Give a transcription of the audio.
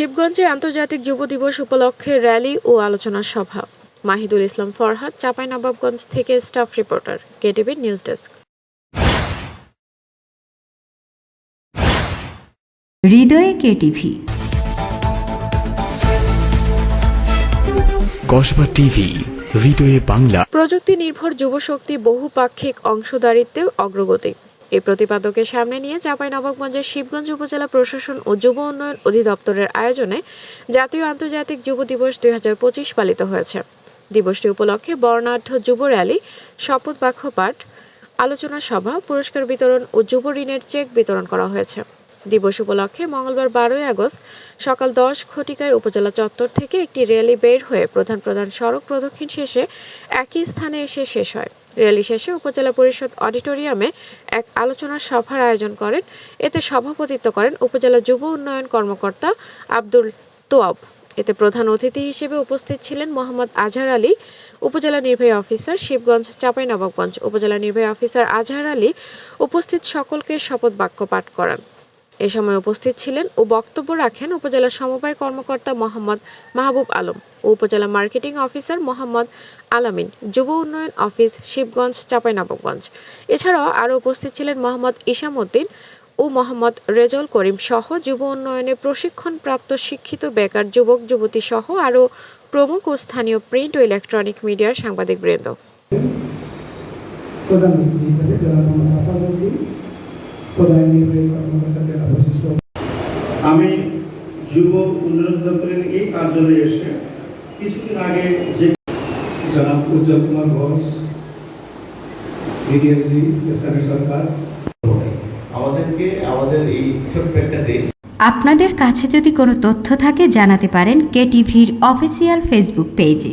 শিবগঞ্জে আন্তর্জাতিক যুব দিবস উপলক্ষে র্যালি ও আলোচনা সভা। মাহিদুল ইসলাম ফরহাদ চাঁপাইনবাবগঞ্জ থেকে staff reporter KTV news desk. হৃদয়ে কেটিভি। কসবা টিভি হৃদয়ে বাংলা। প্রযুক্তি নির্ভর যুবশক্তি বহুপাক্ষিক অংশদারিত্বে অগ্রগতি। এই প্রতিপাদকের সামনে নিয়ে চাঁপাইনবাবগঞ্জের শিবগঞ্জ উপজেলা প্রশাসন ও যুব উন্নয়ন অধিদপ্তরের আয়োজনে জাতীয় আন্তর্জাতিক যুব দিবস দুই হাজার পঁচিশ পালিত হয়েছে। দিবসটি উপলক্ষে বর্ণাঢ্য যুব র্যালি, শপথ বাক্য পাঠ, আলোচনা সভা, পুরস্কার বিতরণ ও যুব ঋণের চেক বিতরণ করা হয়েছে। দিবস উপলক্ষে মঙ্গলবার বারোই আগস্ট সকাল দশ ঘটিকায় উপজেলা চত্বর থেকে একটি র্যালি বের হয়ে প্রধান প্রধান সড়ক প্রদক্ষিণ শেষে একই স্থানে এসে শেষ হয়। র্যালি শেষে উপজেলা পরিষদ অডিটোরিয়ামে এক আলোচনা সভার আয়োজন করেন। এতে সভাপতিত্ব করেন উপজেলা যুব উন্নয়ন কর্মকর্তা আব্দুল তোয়াব। এতে প্রধান অতিথি হিসেবে উপস্থিত ছিলেন মোহাম্মদ আজহার আলী, উপজেলা নির্বাহী অফিসার শিবগঞ্জ চাঁপাইনবাবগঞ্জ, উপজেলা নির্বাহী অফিসার আজহার আলী। উপস্থিত সকলকে শপথ বাক্য পাঠ করান। এ সময় উপস্থিত ছিলেন ও বক্তব্য রাখেন উপজেলা সমবায় কর্মকর্তা মোহাম্মদ মাহবুব আলম ও উপজেলা মার্কেটিং অফিসার মোহাম্মদ আলামিন, যুব উন্নয়ন অফিস শিবগঞ্জ, চাঁপাইনবাবগঞ্জ। এছাড়াও আরও উপস্থিত ছিলেন মোহাম্মদ ইসামউদ্দিন ও মোহাম্মদ রেজল করিম সহ যুব উন্নয়নে প্রশিক্ষণপ্রাপ্ত শিক্ষিত বেকার যুবক, যুবতী সহ আরও প্রমুখ ও স্থানীয় প্রিন্ট ও ইলেকট্রনিক মিডিয়ার সাংবাদিকবৃন্দ। প্রধান হিসেবে প্রধান নির্বাহী কর্মকর্তা জেলা বশিষ্ঠ আমি যুব উন্নয়ন দপ্তরের এই কার্যালয়ে এসে কিছুদিন আগে যে জনাব উজ্জ্বল কুমার ঘোষ বিডিএমজি ইসলামী সরকার। আমাদেরকে আমাদের এই ছোট্ট একটা দেশ। আপনাদের কাছে যদি কোনো তথ্য থাকে জানাতে পারেন কেটিভির অফিসিয়াল ফেসবুক পেজে।